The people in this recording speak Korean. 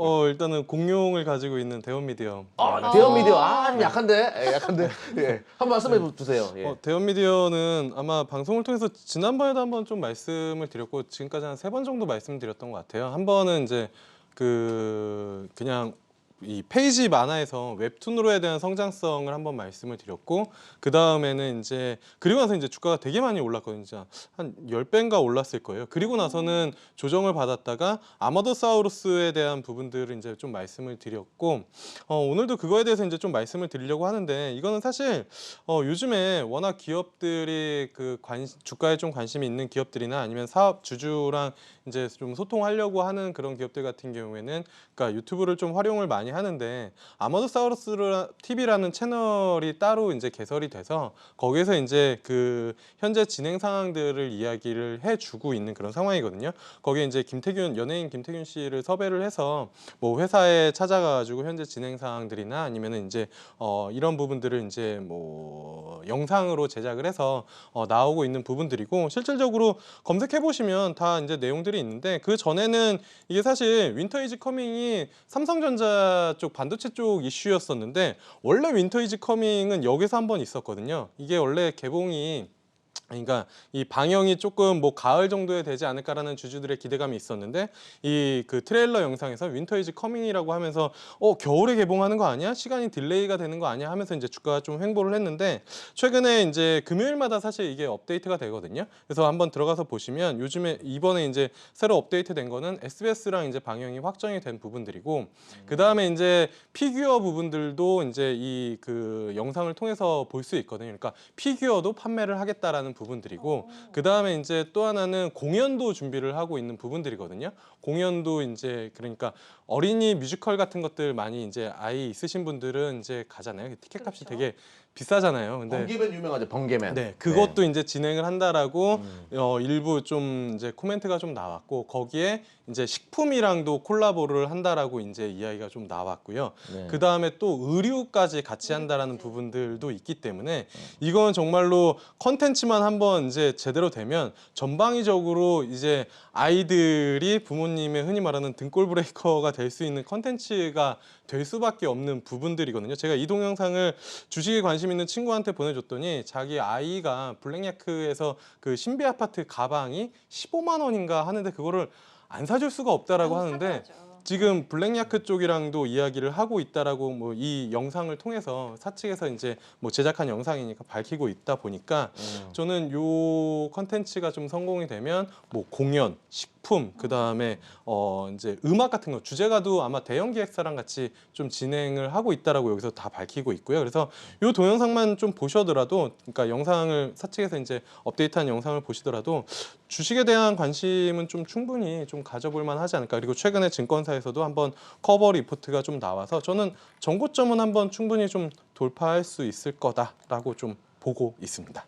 어 일단은 공룡을 가지고 있는 대원 미디어. 아, 대형 미디어 아, 좀 약한데. 예, 약한데. 예. 한번 말씀해 주세요. 예. 어, 대원 미디어는 아마 방송을 통해서 지난번에도 한번 좀 말씀을 드렸고 지금까지 한 세 번 정도 말씀드렸던 것 같아요. 한 번은 이제 그 그냥 이 페이지 만화에서 웹툰으로에 대한 성장성을 한번 말씀을 드렸고 그 다음에는 이제 그리고 나서 이제 주가가 되게 많이 올랐거든요. 한 10배인가 올랐을 거예요. 그리고 나서는 조정을 받았다가 아마도사우루스에 대한 부분들을 이제 좀 말씀을 드렸고 어, 오늘도 그거에 대해서 이제 좀 말씀을 드리려고 하는데 이거는 사실 어, 요즘에 워낙 기업들이 그 관, 주가에 좀 관심이 있는 기업들이나 아니면 사업 주주랑 이제 좀 소통하려고 하는 그런 기업들 같은 경우에는 그러니까 유튜브를 좀 활용을 많이 하는데 아마도사우루스 TV라는 채널이 따로 이제 개설이 돼서 거기에서 이제 그 현재 진행 상황들을 이야기를 해주고 있는 그런 상황이거든요. 거기에 이제 김태균 연예인 김태균 씨를 섭외를 해서 뭐 회사에 찾아가가지고 현재 진행 상황들이나 아니면은 이제 어 이런 부분들을 이제 뭐 영상으로 제작을 해서 어 나오고 있는 부분들이고 실질적으로 검색해 보시면 다 이제 내용들이 있는데 그 전에는 이게 사실 윈터 이즈 커밍이 삼성전자 쪽 반도체 쪽 이슈였었는데 원래 윈터 이즈 커밍은 여기서 한번 있었거든요. 이게 원래 개봉이 그러니까 이 방영이 조금 뭐 가을 정도에 되지 않을까라는 주주들의 기대감이 있었는데 이 그 트레일러 영상에서 윈터 이즈 커밍이라고 하면서 어 겨울에 개봉하는 거 아니야? 시간이 딜레이가 되는 거 아니야? 하면서 이제 주가가 좀 횡보를 했는데 최근에 이제 금요일마다 사실 이게 업데이트가 되거든요. 그래서 한번 들어가서 보시면 요즘에 이번에 이제 새로 업데이트된 거는 SBS랑 이제 방영이 확정이 된 부분들이고 그 다음에 이제 피규어 부분들도 이제 이 그 영상을 통해서 볼 수 있거든요. 그러니까 피규어도 판매를 하겠다라는 부분들이고 그 다음에 이제 또 하나는 공연도 준비를 하고 있는 부분들이거든요. 공연도 이제 그러니까 어린이 뮤지컬 같은 것들 많이 이제 아이 있으신 분들은 이제 가잖아요. 티켓 값이 그렇죠. 되게 비싸잖아요. 근데 번개맨 유명하죠. 번개맨. 네, 그것도 이제 진행을 한다라고 음. 어, 일부 좀 이제 코멘트가 좀 나왔고 거기에 이제 식품이랑도 콜라보를 한다라고 이제 이야기가 좀 나왔고요. 네. 그 다음에 또 의류까지 같이 한다라는 부분들도 있기 때문에 이건 정말로 컨텐츠만 한번 이제 제대로 되면 전방위적으로 이제 아이들이 부모님의 흔히 말하는 등골 브레이커가 될 수 있는 컨텐츠가 될 수밖에 없는 부분들이거든요. 제가 이 동영상을 주식에 관심 있는 친구한테 보내줬더니 자기 아이가 블랙야크에서 그 신비 아파트 가방이 15만 원인가 하는데 그거를 안 사줄 수가 없다라고 아, 하는데. 지금 블랙야크 쪽이랑도 이야기를 하고 있다라고 뭐 이 영상을 통해서 사측에서 이제 뭐 제작한 영상이니까 밝히고 있다 보니까 음. 저는 요 컨텐츠가 좀 성공이 되면 뭐 공연, 식 품, 그 다음에 어 이제 음악 같은 거 주제가도 아마 대형 기획사랑 같이 좀 진행을 하고 있다라고 여기서 다 밝히고 있고요. 그래서 요 동영상만 좀 보셔더라도 그러니까 영상을 사측에서 이제 업데이트한 영상을 보시더라도 주식에 대한 관심은 좀 충분히 좀 가져볼 만하지 않을까. 그리고 최근에 증권사에서도 한번 커버 리포트가 좀 나와서 저는 정고점은 한번 충분히 좀 돌파할 수 있을 거다라고 좀 보고 있습니다.